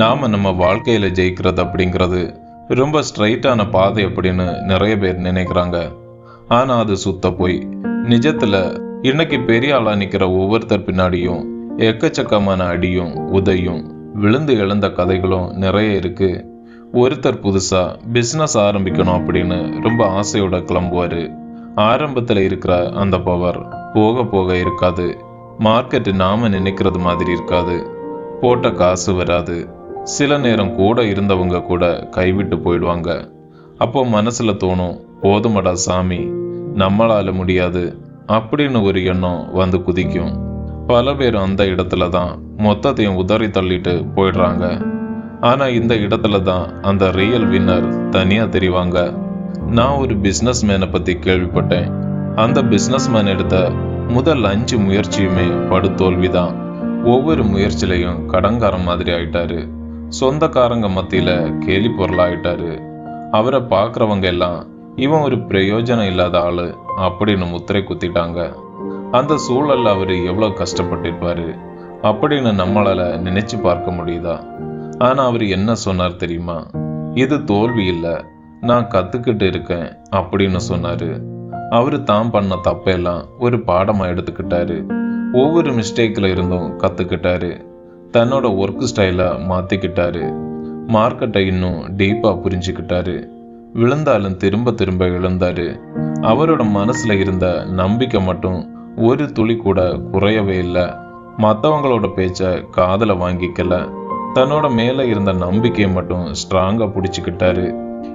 நாம் நம்ம வாழ்க்கையில் ஜெயிக்கிறது அப்படிங்கிறது ரொம்ப ஸ்ட்ரைட்டான பாதை அப்படின்னு நிறைய பேர் நினைக்கிறாங்க. ஆனால் அது சுத்த போய் நிஜத்தில் இன்னைக்கு பெரிய ஆளாக நிற்கிற ஒவ்வொருத்தர் பின்னாடியும் எக்கச்சக்கமான அடியும் உதையும் விழுந்து எழுந்த கதைகளும் நிறைய இருக்கு. ஒருத்தர் புதுசாக பிஸ்னஸ் ஆரம்பிக்கணும் அப்படின்னு ரொம்ப ஆசையோட கிளம்புவார். ஆரம்பத்தில் இருக்கிற அந்த பவர் போக போக இருக்காது. மார்க்கெட்டு நாம் நினைக்கிறது மாதிரி இருக்காது. போட்ட காசு வராது. சில நேரம் கூட இருந்தவங்க கூட கைவிட்டு போயிடுவாங்க. அப்போ மனசுல தோணும் போதுமடா சாமி நம்மளால முடியாது அப்படின்னு ஒரு எண்ணம் வந்து குதிக்கும். பல பேர் அந்த இடத்துல தான் மொத்தத்தையும் உதறி தள்ளிட்டு போயிடுறாங்க. ஆனா இந்த இடத்துல தான் அந்த ரியல் வின்னர் தனியா தெரிவாங்க. நான் ஒரு பிஸ்னஸ் மேனை பத்தி கேள்விப்பட்டேன். அந்த பிஸ்னஸ் மேன் எடுத்த முதல் அஞ்சு முயற்சியுமே படுதோல்விதான். ஒவ்வொரு முயற்சியிலையும் கடங்காரம் மாதிரி ஆயிட்டாரு. சொந்தக்காரங்க மத்தியில கேலி பொருளாயிட்டாரு அவரை பார்க்குறவங்க எல்லாம் இவன் ஒரு பிரயோஜனம் இல்லாத ஆளு அப்படின்னு முத்திரை குத்திட்டாங்க. அந்த சூழல்ல அவர் எவ்வளவு கஷ்டப்பட்டிருப்பாரு அப்படின்னு நம்மளால நினைச்சு பார்க்க முடியுதா? ஆனா அவர் என்ன சொன்னார் தெரியுமா? இது தோல்வி இல்லை நான் கத்துக்கிட்டு இருக்கேன் அப்படின்னு சொன்னாரு. அவர் தான் பண்ண தப்பெல்லாம் ஒரு பாடமா எடுத்துக்கிட்டாரு. ஒவ்வொரு மிஸ்டேக்ல இருந்தும் கத்துக்கிட்டாரு. தன்னோட ஒர்க் ஸ்டைலை மாற்றிக்கிட்டாரு மார்க்கெட்டை இன்னும் டீப்பாக புரிஞ்சுக்கிட்டாரு. விழுந்தாலும் திரும்ப திரும்ப இழந்தாரு. அவரோட மனசில் இருந்த நம்பிக்கை மட்டும் ஒரு துளி கூட குறையவே இல்லை. மற்றவங்களோட பேச்சை காதல வாங்கிக்கல. தன்னோட மேலே இருந்த நம்பிக்கையை மட்டும் ஸ்ட்ராங்காக பிடிச்சிக்கிட்டாரு.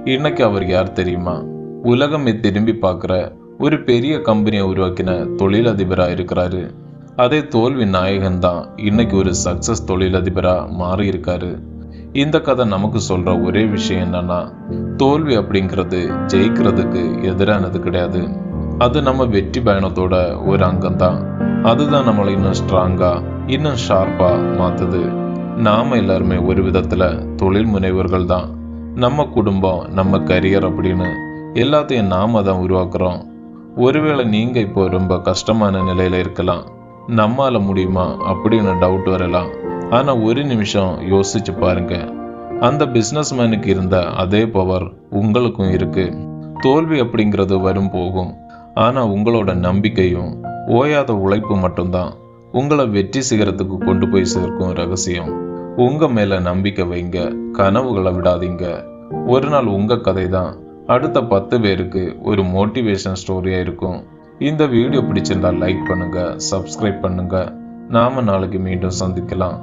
இன்னைக்கு அவர் யார் தெரியுமா? உலகமே திரும்பி பார்க்குற ஒரு பெரிய கம்பெனியை உருவாக்கின தொழிலதிபராக இருக்கிறாரு. அதே தோல்வி நாயகன் தான் இன்னைக்கு ஒரு சக்சஸ் தொழிலதிபராக மாறி இருக்காரு இந்த கதை நமக்கு சொல்ற ஒரே விஷயம் என்னன்னா தோல்வி அப்படிங்கிறது ஜெயிக்கிறதுக்கு எதிரானது கிடையாது. அது நம்ம வெற்றி பயணத்தோட ஒரு அங்கம் தான். அதுதான் நம்மளை இன்னும் ஸ்ட்ராங்கா இன்னும் ஷார்ப்பா மாத்துது. நாம எல்லாருமே ஒரு விதத்துல தொழில் முனைவர்கள் தான். நம்ம குடும்பம் நம்ம கரியர் அப்படின்னு எல்லாத்தையும் நாம தான் உருவாக்குறோம். ஒருவேளை நீங்க இப்போ ரொம்ப கஷ்டமான நிலையில இருக்கலாம். நம்மால் முடியுமா அப்படின்னு டவுட் வரலாம். ஆனால் ஒரு நிமிஷம் யோசிச்சு பாருங்க. அந்த பிஸ்னஸ்மேனுக்கு இருந்த அதே பவர் உங்களுக்கும் இருக்கு. தோல்வி அப்படிங்கிறது வரும் போகும். ஆனால் உங்களோட நம்பிக்கையும் ஓயாத உழைப்பு மட்டும்தான் உங்களை வெற்றி சிகரத்துக்கு கொண்டு போய் சேர்க்கும் ரகசியம். உங்க மேல நம்பிக்கை வைங்க கனவுகளை விடாதீங்க. ஒரு நாள் உங்க கதை தான் அடுத்த பத்து பேருக்கு ஒரு மோட்டிவேஷன் ஸ்டோரியா இருக்கும். இந்த வீடியோ பிடிச்சிருந்தா லைக் பண்ணுங்கள் சப்ஸ்கிரைப் பண்ணுங்கள் நாம் நாளைக்கு மீண்டும் சந்திக்கலாம்.